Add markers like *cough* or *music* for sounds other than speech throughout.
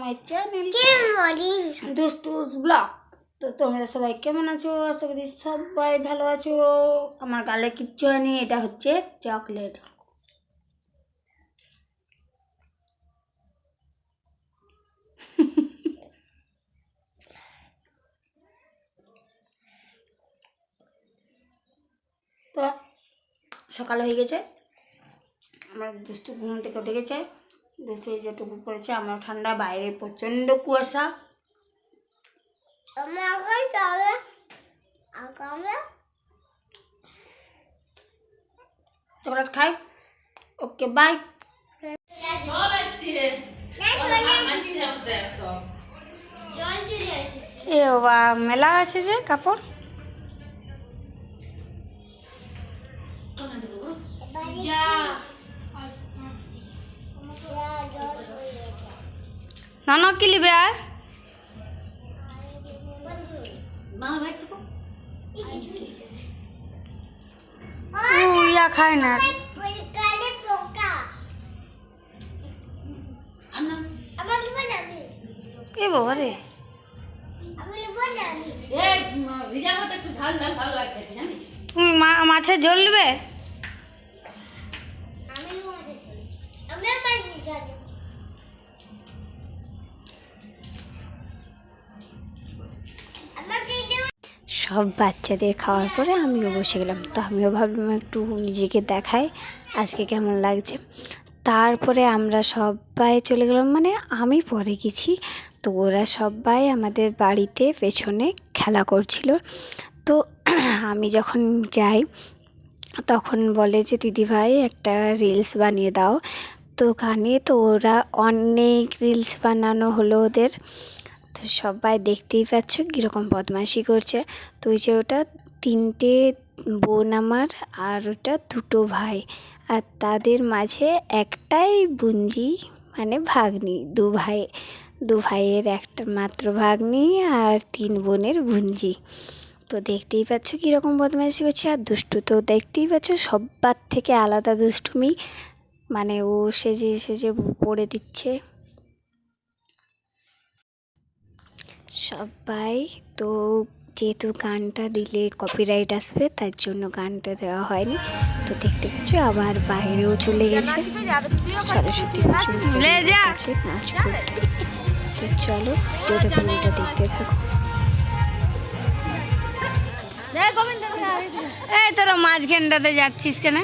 My channel দুষ্টুস blog তো তোমরা সবাই কেমন আছো? আশা করি সবাই ভালো আছো। আমার গালে কিচ্ছু হয়নি এটা হচ্ছে চকলেট তো সকাল হয়ে গেছে। আমার দুষ্টু ঘুম থেকে উঠে গেছে। এই যেটুকু পড়েছে আমার ঠান্ডা বাইরে প্রচণ্ড কুয়াশা। চকলেট খাই। Okay bye. এ বাবা মেলা আছে যে কাপড়? নানা কি লিবে আর? ইয়া খায় না। এ বাবা রে। তুমি মা- মাছের ঝোল নেবে সব বাচ্চাদের খাওয়ার পরে আমিও বসে গেলাম। তো আমিও ভাবলাম একটু নিজেকে দেখাই, আজকে কেমন লাগছে। তারপরে আমরা সবাই চলে গেলাম মানে আমি পরে গেছি। তো ওরা সবাই আমাদের বাড়িতে পেছনে খেলা করছিল। তো আমি যখন যাই, তখন বলে যে দিদিভাই একটা রিলস বানিয়ে দাও। তো গানে তো ওরা অনেক রিলস বানানো হলো ওদের। তো সবাই দেখতেই পাচ্ছ কীরকম বদমাইশি করছে। তো ওই যে ওটা তিনটে বোন আমার আর ওটা দুটো ভাই। আর তাদের মাঝে একটাই বুঞ্জি মানে ভাগ্নি, দু ভাই, দু ভাইয়ের একটা মাত্র ভাগ্নি আর তিন বোনের বুঞ্জি। তো দেখতেই পাচ্ছ কীরকম বদমাইশি করছে আর দুষ্টু তো দেখতেই পাচ্ছ সবার থেকে আলাদা দুষ্টুমি। মানে ও সেজে সেজে পড়ে দিচ্ছে। সবাই। তো যেহেতু গানটা দিলে কপিরাইট আসবে তার জন্য গানটা দেওয়া হয়নি। তো দেখতে পাচ্ছ আবার বাইরেও চলে গেছে। সরস্বতী পুজোর নাচ করতে। তো চলো ভিডিওটা পুরোটা দেখতে থাকো। এই তোরা মাঝখানটাতে যাচ্ছিস কেন?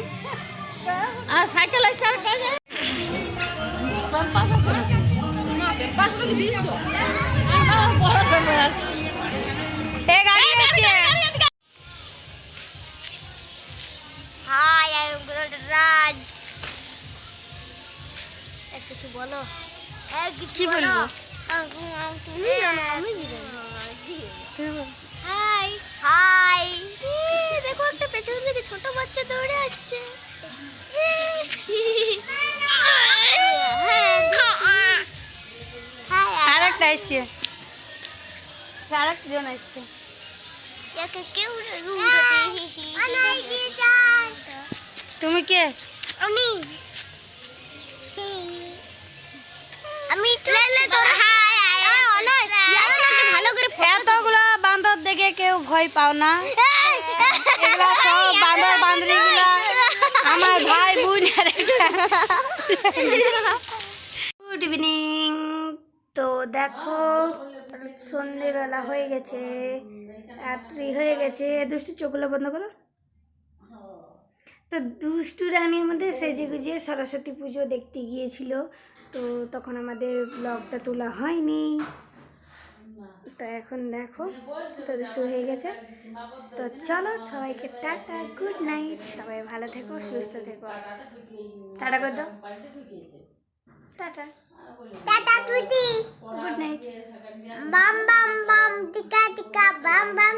সাইকেল আসছে আর হাই আই এম রাজ কিছু বলো কি বলব? তুমি জানো হাই হাই একটা পেছন থেকে ছোট বাচ্চা তুমি কে? আমি। আমি তো তোর হাই আয় অনয় ভালো করে এতগুলো বান্দর দেখে কেউ ভয় পাও না। এগুলা সব বান্দর বান্দরি গুলা আমার ভাই বোন আর গুড ইভিনিং *laughs* দেখো, সন্ধেবেলা হয়ে গেছে, রাত্রি হয়ে গেছে। দুষ্টু চোখগুলো বন্ধ করো। তো দুষ্টু রানী আমাদের সেজে গুজিয়ে সরস্বতী পুজো দেখতে গিয়েছিল। তো তখন আমাদের ব্লগটা তোলা হয়নি। তো এখন দেখো, তো শুরু হয়ে গেছে। তো চলো, সবাইকে টাটা, গুড নাইট। সবাই ভালো থেকো, সুস্থ থেকো। টাটা করে দাও। টাটা। টাটা টুটি। গুড নাইট বাম বাম বাম টিকা টিকা বাম বাম।